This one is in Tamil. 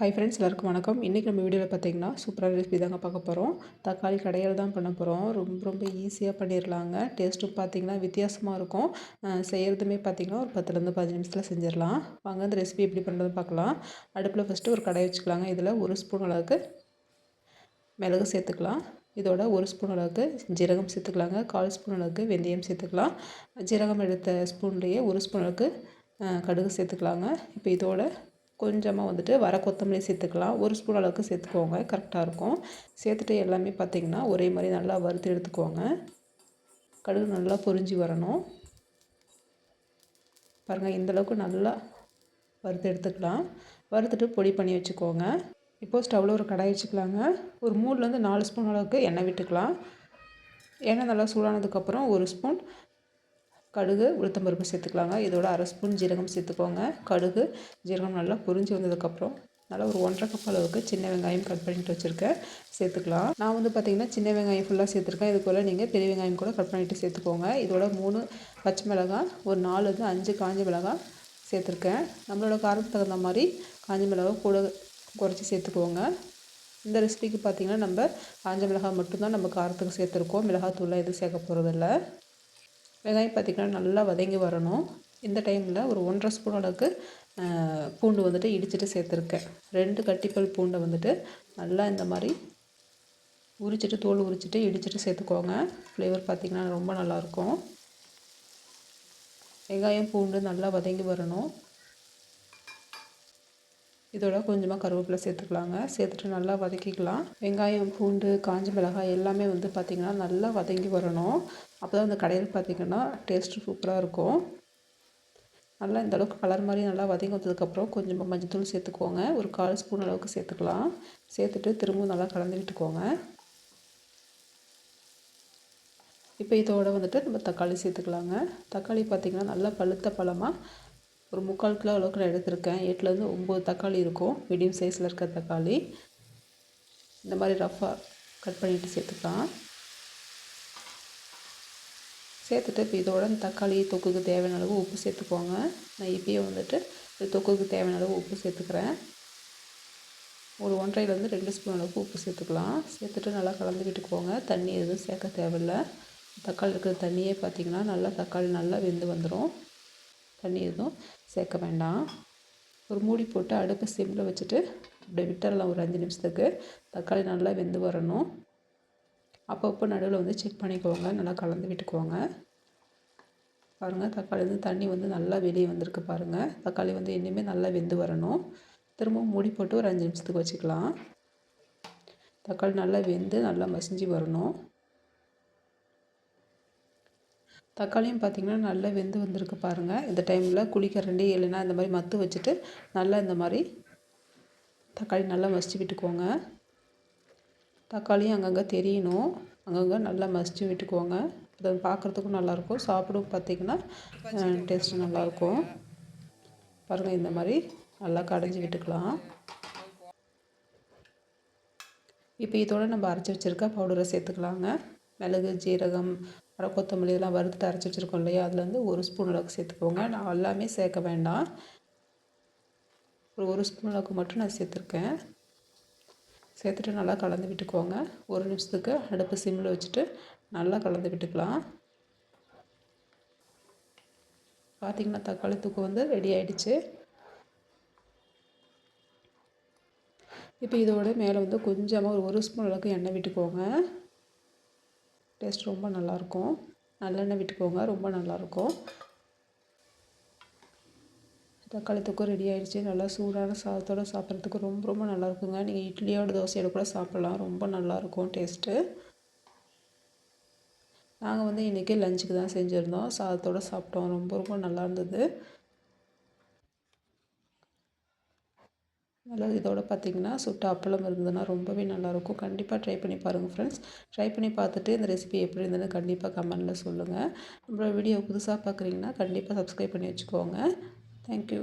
ஹை ஃப்ரெண்ட்ஸ் எல்லாருக்கும் வணக்கம். இன்றைக்கி நம்ம வீடியோவில் பார்த்தீங்கன்னா சூப்பராக ரெசிபி தாங்க பார்க்க போகிறோம் தக்காளி கடையில் தான் பண்ண போகிறோம் ரொம்ப ரொம்ப ஈஸியாக பண்ணிடலாங்க டேஸ்ட்டும் பார்த்திங்கன்னா வித்தியாசமாக இருக்கும். செய்கிறதுமே பார்த்திங்கன்னா ஒரு பத்துலேருந்து பதினஞ்சு நிமிஷத்தில் செஞ்சிடலாம் வாங்க அந்த ரெசிபி எப்படி பண்ணுறது பார்க்கலாம் அடுப்பில் ஃபஸ்ட்டு ஒரு கடை வச்சுக்கலாங்க. இதில் ஒரு ஸ்பூன் அளவுக்கு மிளகு சேர்த்துக்கலாம். இதோட ஒரு ஸ்பூன் அளவுக்கு ஜீரகம் சேர்த்துக்கலாங்க. கால் ஸ்பூன் அளவுக்கு வெந்தயம் சேர்த்துக்கலாம். ஜீரகம் எடுத்த ஸ்பூன்லேயே ஒரு ஸ்பூன் அளவுக்கு கடுகு சேர்த்துக்கலாங்க. இப்போ இதோட கொஞ்சமாக வந்துட்டு வர கொத்தமல்லி சேர்த்துக்கலாம். ஒரு ஸ்பூன் அளவுக்கு சேர்த்துக்கோங்க. கரெக்டாக இருக்கும். சேர்த்துட்டு எல்லாமே பார்த்திங்கன்னா ஒரே மாதிரி நல்லா வறுத்து எடுத்துக்கோங்க. கடுகு நல்லா பொரிஞ்சு வரணும். பாருங்கள் இந்தளவுக்கு நல்லா வறுத்து எடுத்துக்கலாம். வறுத்துட்டு பொடி பண்ணி வச்சுக்கோங்க. இப்போது ஸ்டவ்வில் ஒரு கடாய் வச்சுக்கலாங்க. ஒரு மூணுலேருந்து நாலு ஸ்பூன் அளவுக்கு எண்ணெய் விட்டுக்கலாம். எண்ணெய் நல்லா சூடானதுக்கப்புறம் ஒரு ஸ்பூன் கடுகு உளுத்தம்பருப்பு சேர்த்துக்கலாங்க. இதோட அரை ஸ்பூன் ஜீரகம் சேர்த்துக்கோங்க. கடுகு ஜீரகம் நல்லா பொரிஞ்சு வந்ததுக்கப்புறம் நல்லா ஒரு ஒன்றரை கப் அளவுக்கு சின்ன வெங்காயம் கட் பண்ணிட்டு வச்சுருக்கேன். சேர்த்துக்கலாம். நான் வந்து பார்த்திங்கன்னா சின்ன வெங்காயம் ஃபுல்லாக சேர்த்துருக்கேன். இது போல் நீங்கள் பெரிய வெங்காயம் கூட கட் பண்ணிவிட்டு சேர்த்துக்கோங்க. இதோட மூணு பச்சை மிளகாய் ஒரு நாலு வந்து அஞ்சு காஞ்ச மிளகாய் சேர்த்துருக்கேன். நம்மளோட காரத்துக்கு தகுந்த மாதிரி காஞ்ச மிளகாய் கூட குறைச்சி சேர்த்துக்கோங்க. இந்த ரெசிபிக்கு பார்த்திங்கன்னா நம்ம காஞ்ச மிளகாய் மட்டும்தான் நம்ம காரத்துக்கு சேர்த்துருக்கோம். மிளகாத்தூள்லாம் எதுவும் சேர்க்க போகிறதில்ல வெங்காயம் பார்த்திங்கன்னா நல்லா வதங்கி வரணும். இந்த டைமில் ஒரு ஒன்றரை ஸ்பூன் அளவுக்கு பூண்டு வந்துட்டு இடிச்சிட்டு சேர்த்துருக்கேன். ரெண்டு கட்டிப்பல் பூண்டை வந்துட்டு நல்லா இந்த மாதிரி உரிச்சிட்டு தோல் உரிச்சிட்டு இடிச்சிட்டு சேர்த்துக்கோங்க. ஃப்ளேவர் பார்த்திங்கன்னா ரொம்ப நல்லாயிருக்கும் வெங்காயம் பூண்டு நல்லா வதங்கி வரணும். இதோட கொஞ்சமாக கருவேப்பிலை சேர்த்துக்கலாங்க. சேர்த்துட்டு நல்லா வதக்கிக்கலாம். வெங்காயம் பூண்டு காஞ்ச மிளகாய் எல்லாமே வந்து பார்த்திங்கன்னா நல்லா வதங்கி வரணும். அப்போ தான் அந்த கடையில் பார்த்திங்கன்னா டேஸ்ட்டு சூப்பராக இருக்கும். நல்லா இந்த அளவுக்கு கலர் மாதிரி நல்லா வதங்கி வந்ததுக்கப்புறம் கொஞ்சமாக மஞ்சத்தூள் சேர்த்துக்கோங்க. ஒரு கால் ஸ்பூன் அளவுக்கு சேர்த்துக்கலாம். சேர்த்துட்டு திரும்பவும் நல்லா கலந்து விட்டுக்கோங்க. இப்போ இதோட வந்துட்டு நம்ம தக்காளி சேர்த்துக்கலாங்க. தக்காளி பார்த்திங்கன்னா நல்லா பழுத்த பழமாக ஒரு முக்கால் கிலோ அளவுக்கு நான் எடுத்திருக்கேன். எட்டுலேருந்து ஒம்பது தக்காளி இருக்கும். மீடியம் சைஸில் இருக்க தக்காளி. இந்த மாதிரி ரஃப்பாக கட் பண்ணிவிட்டு சேர்த்துக்கலாம். சேர்த்துட்டு இப்போ இதோட தக்காளி தொக்குக்கு தேவையான அளவு உப்பு சேர்த்துக்கோங்க. நான் இப்பயே வந்துட்டு தொக்குக்கு தேவையான அளவு உப்பு சேர்த்துக்கிறேன். ஒரு ஒன்றரைலேருந்து ரெண்டு ஸ்பூன் அளவுக்கு உப்பு சேர்த்துக்கலாம். சேர்த்துட்டு நல்லா கலந்து போங்க தண்ணி எதுவும் சேர்க்க தேவையில்லை. தக்காளி இருக்கிற தண்ணியே பார்த்திங்கன்னா நல்லா தக்காளி நல்லா வெந்து வந்துடும் தண்ணி எதுவும் சேர்க்க வேண்டாம். ஒரு மூடி போட்டு அடுப்பு சிம்மில் வச்சுட்டு அப்படியே விட்டுடலாம் ஒரு அஞ்சு நிமிஷத்துக்கு. தக்காளி நல்லா வெந்து வரணும். அப்பப்போ நடுவில் வந்து செக் பண்ணிக்கோங்க. நல்லா கலந்து விட்டுக்கோங்க. பாருங்கள் தக்காளி வந்து தண்ணி வந்து நல்லா வெளியே வந்திருக்கு பாருங்கள் தக்காளி வந்து இனிமேல் நல்லா வெந்து வரணும். திரும்பவும் மூடி போட்டு ஒரு அஞ்சு நிமிஷத்துக்கு வச்சுக்கலாம். தக்காளி நல்லா வெந்து நல்லா மசிஞ்சு வரணும். தக்காளியும் பார்த்திங்கன்னா நல்லா வெந்து வந்திருக்கு பாருங்கள் இந்த டைமில் குழிக்கரண்டி இல்லைன்னா இந்த மாதிரி மத்து வச்சுட்டு நல்லா இந்த மாதிரி தக்காளி நல்லா மசிச்சு விட்டுக்கோங்க. தக்காளியும் அங்கங்கே தெரியணும். அங்கங்கே நல்லா மசிச்சு விட்டுக்கோங்க. அதை பார்க்குறதுக்கும் நல்லாயிருக்கும் சாப்பிடும் பார்த்திங்கன்னா டேஸ்ட்டு நல்லாயிருக்கும் பாருங்கள் இந்த மாதிரி நல்லா கடைஞ்சி விட்டுக்கலாம். இப்போ இதோட நம்ம அரைச்சி வச்சுருக்க பவுடரை சேர்த்துக்கலாங்க. மிளகு ஜீரகம் அரை கொத்தமல்லி இதெல்லாம் வறுத்துட்டு அரைச்சி வச்சுருக்கோம் இல்லையா? அதில் வந்து ஒரு ஸ்பூன் அளவுக்கு சேர்த்துக்கோங்க. நான் எல்லாமே சேர்க்க வேண்டாம். ஒரு ஒரு ஸ்பூன் அளவுக்கு மட்டும் நான் சேர்த்துருக்கேன். சேர்த்துட்டு நல்லா கலந்து விட்டுக்கோங்க. ஒரு நிமிஷத்துக்கு அடுப்பு சிம்மில் வச்சுட்டு நல்லா கலந்து விட்டுக்கலாம். பார்த்திங்கன்னா தக்காளி தூக்கு வந்து ரெடி ஆகிடுச்சு இப்போ இதோட மேலே வந்து கொஞ்சமாக ஒரு ஒரு ஸ்பூன் அளவுக்கு எண்ணெய் விட்டுக்கோங்க. டேஸ்ட் ரொம்ப நல்லாயிருக்கும். நல்லெண்ணெய் விட்டுக்கோங்க ரொம்ப நல்லாயிருக்கும். தக்காளி தொக்கும் ரெடி ஆகிடுச்சு நல்லா சூடான சாதத்தோடு சாப்பிட்றதுக்கு ரொம்ப ரொம்ப நல்லாயிருக்குங்க. நீங்கள் இட்லியோட தோசையோட கூட சாப்பிட்லாம். ரொம்ப நல்லாயிருக்கும் டேஸ்ட்டு. நாங்கள் வந்து இன்றைக்கி லஞ்சுக்கு தான் செஞ்சுருந்தோம். சாதத்தோடு சாப்பிட்டோம். ரொம்ப ரொம்ப நல்லா இருந்தது நல்லா இதோட பார்த்திங்கன்னா சுட்ட அப்பளம் இருந்ததுன்னா ரொம்பவே நல்லாயிருக்கும். கண்டிப்பாக ட்ரை பண்ணி பாருங்கள் ஃப்ரெண்ட்ஸ் ட்ரை பண்ணி பார்த்துட்டு இந்த ரெசிபி எப்படி இருந்ததுன்னு கண்டிப்பாக கமெண்டில் சொல்லுங்கள் நம்மளோட வீடியோ புதுசாக பார்க்குறீங்கன்னா கண்டிப்பாக சப்ஸ்கிரைப் பண்ணி வச்சுக்கோங்க. தேங்க்யூ